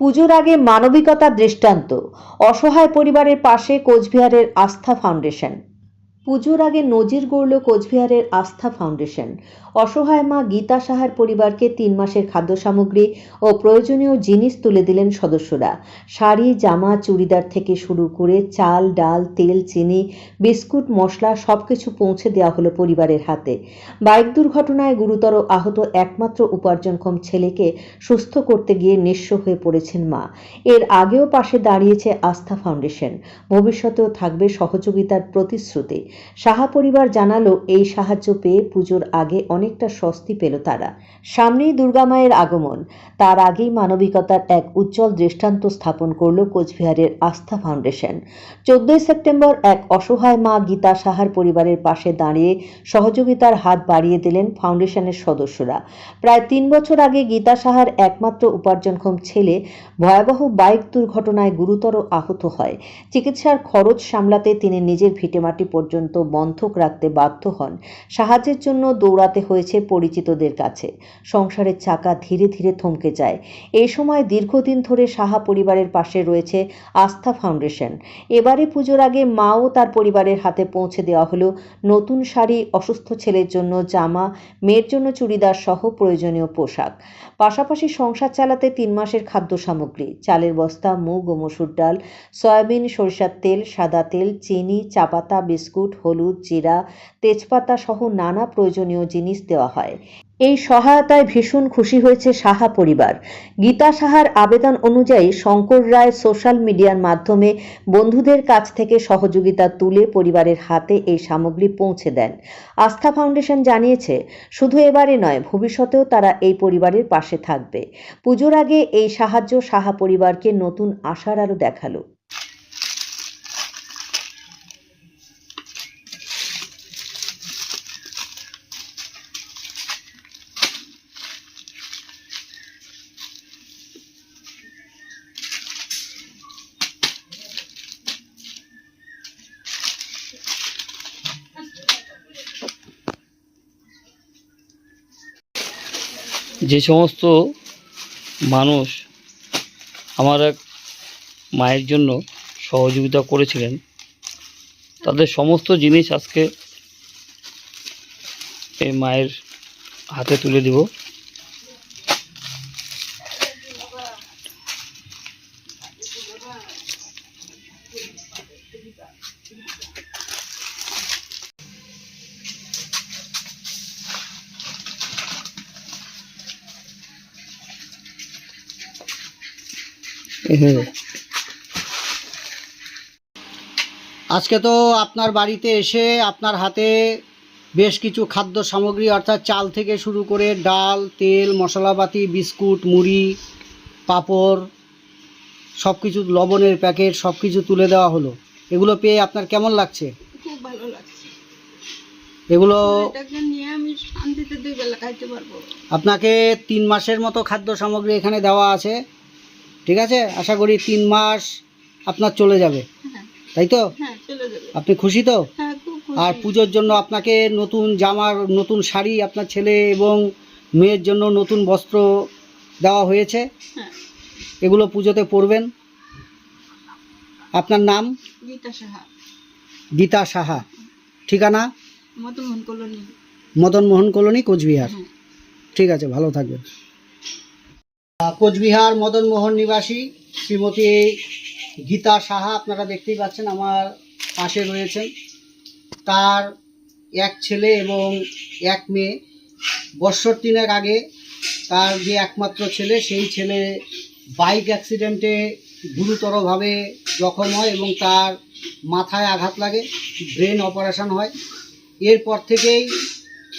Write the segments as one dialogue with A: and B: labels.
A: পুজোর আগে মানবিকতা দৃষ্টান্ত। অসহায় পরিবারের পাশে কোচবিহারের আস্থা ফাউন্ডেশন। পুজোর আগে নজির গড়ল কোচবিহারের আস্থা ফাউন্ডেশন। অসহায় মা গীতা সাহার পরিবারকে তিন মাসের খাদ্য সামগ্রী ও প্রয়োজনীয় জিনিস তুলে দিলেন সদস্যরা। শাড়ি, জামা, চুড়িদার থেকে শুরু করে চাল, ডাল, তেল, চিনি, বিস্কুট, মশলা সবকিছু পৌঁছে দেওয়া হলো পরিবারের হাতে। বাইক দুর্ঘটনায় গুরুতর আহত একমাত্র উপার্জনক্ষম ছেলেকে সুস্থ করতে গিয়ে নিঃস্ব হয়ে পড়েছেন মা। এর আগেও পাশে দাঁড়িয়েছে আস্থা ফাউন্ডেশন। ভবিষ্যতেও থাকবে সহযোগিতার প্রতিশ্রুতি। সাহা পরিবার জানালো, এই সাহায্য পেয়ে পুজোর আগে অনেকটা স্বস্তি পেল তারা। সামনেই দুর্গামায়ের আগমন। তার আগেই মানবিকতার এক উজ্জ্বল দৃষ্টান্ত স্থাপন করল কোচবিহারের আস্থা ফাউন্ডেশন। চোদ্দই সেপ্টেম্বর এক অসহায় মা গীতা সাহার পরিবারের পাশে দাঁড়িয়ে সহযোগিতার হাত বাড়িয়ে দিলেন ফাউন্ডেশনের সদস্যরা। প্রায় তিন বছর আগে গীতা সাহার একমাত্র উপার্জনক্ষম ছেলে ভয়াবহ বাইক দুর্ঘটনায় গুরুতর আহত হয়। চিকিৎসার খরচ সামলাতে তিনি নিজের ভিটেমাটি পর্যন্ত বন্ধক রাখতে বাধ্য হন। সাহায্যের জন্য দৌড়াতে হয়েছে পরিচিতদের কাছে। সংসারের চাকা ধীরে ধীরে থমকে যায়। এই সময় দীর্ঘদিন ধরে সাহা পরিবারের পাশে রয়েছে আস্থা ফাউন্ডেশন। এবারে পুজোর আগে মা ও তার পরিবারের হাতে পৌঁছে দেওয়া হলো নতুন শাড়ি, অসুস্থ ছেলের জন্য জামা, মেয়ের জন্য চুড়িদার সহ প্রয়োজনীয় পোশাক। পাশাপাশি সংসার চালাতে তিন মাসের খাদ্য সামগ্রী, চালের বস্তা, মুগ ও মসুর ডাল, সয়াবিন, সরিষার তেল, সাদা তেল, চিনি, চাপাতা, বিস্কুট হলুদ, জিরা, তেজপাতা সহ নানা প্রয়োজনীয় জিনিস দেওয়া হয়। এই সহায়তায় ভীষণ খুশি হয়েছে সাহা পরিবার। গীতা সাহার আবেদন অনুযায়ী শঙ্কর রায় সোশ্যাল মিডিয়ার মাধ্যমে বন্ধুদের কাছ থেকে সহযোগিতা তুলে পরিবারের হাতে এই সামগ্রী পৌঁছে দেন। আস্থা ফাউন্ডেশন জানিয়েছে, শুধু এবারে নয়, ভবিষ্যতেও তারা এই পরিবারের পাশে থাকবে। পুজোর আগে এই সাহায্য সাহা পরিবারকে নতুন আশার আলো দেখাল।
B: যে সমস্ত মানুষ আমার এক মায়ের জন্য সহযোগিতা করেছিলেন, তাদের সমস্ত জিনিস আজকে এই মায়ের হাতে তুলে দিব।
C: আজকে তো আপনার বাড়িতে এসে আপনার হাতে বেশ কিছু খাদ্য সামগ্রী অর্থাৎ চাল থেকে শুরু করে ডাল তেল মশলাপাতি বিস্কুট মুড়ি পাঁপড় সব কিছু লবণের প্যাকেট সব কিছু তুলে দেওয়া হলো। এগুলো পেয়ে আপনার কেমন লাগছে?
D: খুব ভালো লাগছে।
C: এগুলো
D: এটাকে নিয়ে আমি শান্তিতে দুই বেলা খাইতে পারব।
C: আপনাকে তিন মাসের মতো খাদ্য সামগ্রী এখানে দেওয়া আছে। ঠিক আছে? আশা করি তিন মাস আপনার চলে যাবে।
D: হ্যাঁ।
C: তাই তো?
D: হ্যাঁ
C: আপনি খুশি তো?
D: হ্যাঁ।
C: আর পুজোর জন্য আপনাকে নতুন জামার নতুন শাড়ি আপনার ছেলে এবং মেয়ের জন্য নতুন বস্ত্র দেওয়া হয়েছে।
D: হ্যাঁ।
C: এগুলো পুজোতে পরবেন। আপনার নাম?
D: গীতা সাহা।
C: গীতা সাহা। ঠিকানা?
D: মতমোহন কলোনি।
C: মদন মোহন কলোনি কোচবিহার। ঠিক আছে ভালো থাকবেন। কোচবিহার মদন মোহন নিবাসী শ্রীমতী গীতা সাহা আপনারা দেখতেই পাচ্ছেন আমার পাশে রয়েছেন। তার এক ছেলে এবং এক মেয়ে। বৎসর তিনেক আগে তার যে একমাত্র ছেলে, সেই ছেলে বাইক অ্যাক্সিডেন্টে গুরুতরভাবে জখম হয় এবং তার মাথায় আঘাত লাগে, ব্রেন অপারেশন হয়। এরপর থেকেই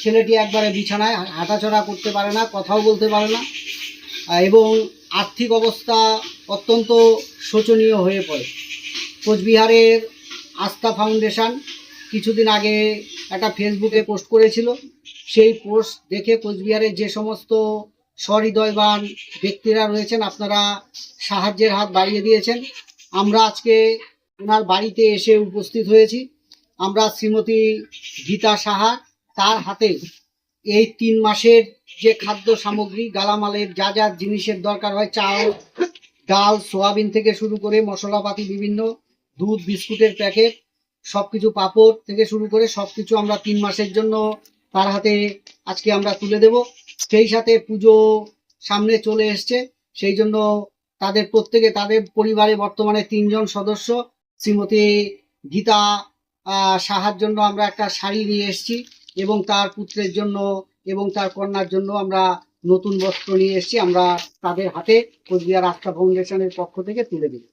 C: ছেলেটি একবারে বিছানায় হাঁটাচড়া করতে পারে না, কথাও বলতে পারে না। এবং আর্থিক অবস্থা অত্যন্ত শোচনীয় হয়ে পড়ে। কোচবিহারের আস্থা ফাউন্ডেশন কিছুদিন আগে একটা ফেসবুকে পোস্ট করেছিল। সেই পোস্ট দেখে কোচবিহারের যে সমস্ত সহৃদয়বান ব্যক্তিরা রয়েছেন, আপনারা সাহায্যের হাত বাড়িয়ে দিয়েছেন। আমরা আজকে ওনার বাড়িতে এসে উপস্থিত হয়েছি। আমরা শ্রীমতী গীতা সাহা তার হাতে এই তিন মাসের যে খাদ্য সামগ্রী, গালামালের যা যা জিনিসের দরকার হয়, চাল, ডাল, সোয়াবিন থেকে শুরু করে মশলাপাতি বিভিন্ন, দুধ, বিস্কুটের প্যাকেট, সবকিছু পাপড় থেকে শুরু করে সবকিছু আমরা তিন মাসের জন্য তার হাতে আজকে আমরা তুলে দেব। সেই সাথে পুজো সামনে চলে এসছে। সেই জন্য তাদের প্রত্যেকে, তাদের পরিবারে বর্তমানে তিনজন সদস্য। শ্রীমতী গীতা সাহার জন্য আমরা একটা শাড়ি নিয়ে এসেছি। এবং তার পুত্রের জন্য এবং তার কন্যার জন্য আমরা নতুন বস্ত্র নিয়ে এসেছি। আমরা তাদের হাতে কোচবিহার আস্থা ফাউন্ডেশনের পক্ষ থেকে তুলে দিই